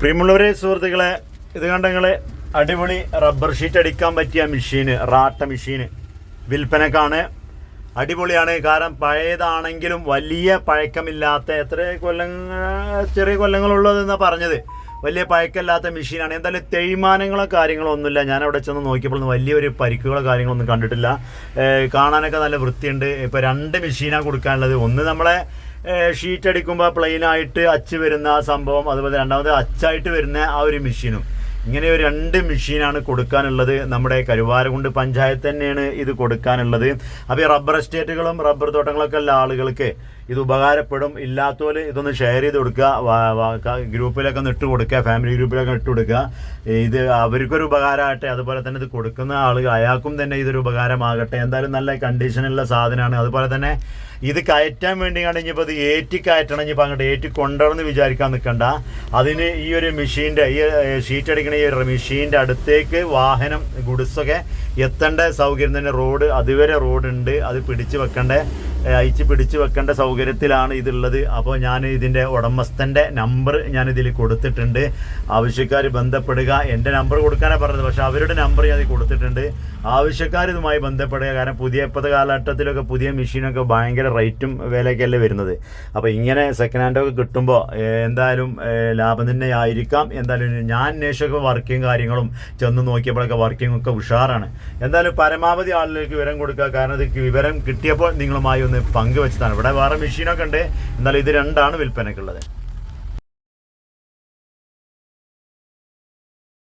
പ്രിയമുള്ളവരെ സുഹൃത്തുക്കളെ ഇത് കണ്ടങ്ങളെ അടിപൊളി റബ്ബർ ഷീറ്റ് അടിക്കാൻ പറ്റിയ മെഷീന് റാട്ട മെഷീന് വിൽപ്പനക്കാണ്. അടിപൊളിയാണ് കാരണം പഴയതാണെങ്കിലും വലിയ പഴക്കമില്ലാത്ത എത്ര കൊല്ലങ്ങൾ ചെറിയ കൊല്ലങ്ങളുള്ളതെന്നാണ് പറഞ്ഞത്. വലിയ പഴക്കമില്ലാത്ത മെഷീനാണ്. എന്തായാലും തേയ്മാനങ്ങളോ കാര്യങ്ങളോ ഒന്നുമില്ല. ഞാൻ അവിടെ ചെന്ന് നോക്കിയപ്പോൾ വലിയൊരു പരിക്കുകളോ കാര്യങ്ങളൊന്നും കണ്ടിട്ടില്ല. കാണാനൊക്കെ നല്ല വൃത്തിയുണ്ട്. ഇപ്പോൾ രണ്ട് മെഷീനാണ് കൊടുക്കാനുള്ളത്. ഒന്ന് നമ്മളെ ഷീറ്റ് അടിക്കുമ്പോൾ പ്ലെയിനായിട്ട് അച്ച് വരുന്ന ആ സംഭവം അതുപോലെ രണ്ടാമത് അച്ചായിട്ട് വരുന്ന ആ ഒരു മെഷീനും ഇങ്ങനെ ഒരു രണ്ട് മെഷീനാണ് കൊടുക്കാനുള്ളത്. നമ്മുടെ കരുവാരകുണ്ട് പഞ്ചായത്ത് തന്നെയാണ് ഇത് കൊടുക്കാനുള്ളത്. അപ്പോൾ ഈ റബ്ബർ എസ്റ്റേറ്റുകളും റബ്ബർ തോട്ടങ്ങളൊക്കെ ഉള്ള ആളുകൾക്ക് ഇത് ഉപകാരപ്പെടും. ഇല്ലാത്തവർ ഇതൊന്ന് ഷെയർ ചെയ്ത് കൊടുക്കുക. ഗ്രൂപ്പിലൊക്കെ ഇട്ട് കൊടുക്കുക. ഫാമിലി ഗ്രൂപ്പിലൊക്കെ ഇട്ട് കൊടുക്കുക. ഇത് അവർക്കൊരു ഉപകാരമാകട്ടെ. അതുപോലെ തന്നെ ഇത് കൊടുക്കുന്ന ആൾ അയാൾക്കും തന്നെ ഇതൊരു ഉപകാരമാകട്ടെ. എന്തായാലും നല്ല കണ്ടീഷനുള്ള സാധനമാണ്. അതുപോലെ തന്നെ ഇത് കയറ്റാൻ വേണ്ടി കഴിഞ്ഞപ്പോൾ ഇത് ഏറ്റി കയറ്റണം. ഇനിയിപ്പോൾ അങ്ങോട്ട് ഏറ്റി കൊണ്ടുവന്ന് വിചാരിക്കാൻ നിൽക്കണ്ട. അതിന് ഈ ഒരു മെഷീന്റെ ഈ ഷീറ്റ് അടിക്കണ ഈ ഒരു മെഷീന്റെ അടുത്തേക്ക് വാഹനം ഗുഡ്സൊക്കെ എത്തേണ്ട സൗകര്യം തന്നെ റോഡ് അതുവരെ റോഡുണ്ട് അത് പിടിച്ച് വെക്കേണ്ട. അയച്ച് പിടിച്ച് വെക്കേണ്ട സൗകര്യത്തിലാണ് ഇതുള്ളത്. അപ്പോൾ ഞാൻ ഇതിന്റെ ഉടമസ്ഥന്റെ നമ്പർ ഞാൻ ഇതിൽ കൊടുത്തിട്ടുണ്ട്. ആവശ്യക്കാർ ബന്ധപ്പെടുക. എന്റെ നമ്പർ കൊടുക്കാനാണ് പറഞ്ഞത്. പക്ഷേ അവരുടെ നമ്പർ ഞാൻ കൊടുത്തിട്ടുണ്ട്. ആവശ്യക്കാർ ഇതുമായി ബന്ധപ്പെടുക. കാരണം പുതിയ ഇപ്പോഴത്തെ കാലഘട്ടത്തിലൊക്കെ പുതിയ മെഷീനൊക്കെ ഭയങ്കര റേറ്റും വിലയൊക്കെയല്ലേ വരുന്നത്. അപ്പോൾ ഇങ്ങനെ സെക്കൻഡ് ഹാൻഡൊക്കെ കിട്ടുമ്പോൾ എന്തായാലും ലാഭം തന്നെ ആയിരിക്കാം. എന്തായാലും ഞാൻ അന്വേഷിച്ചൊക്കെ വർക്കിംഗ് കാര്യങ്ങളും ചെന്ന് നോക്കിയപ്പോഴൊക്കെ വർക്കിംഗ് ഒക്കെ ഉഷാറാണ്. എന്തായാലും പരമാവധി ആളുകൾക്ക് വിവരം കൊടുക്കുക. കാരണം ഇത് വിവരം കിട്ടിയപ്പോൾ നിങ്ങളുമായി ഒന്ന് പങ്കുവെച്ചതാണ്. ഇവിടെ വേറെ മെഷീനൊക്കെ ഉണ്ട്. എന്നാൽ ഇത് രണ്ടാണ് വിൽപ്പനക്കുള്ളത്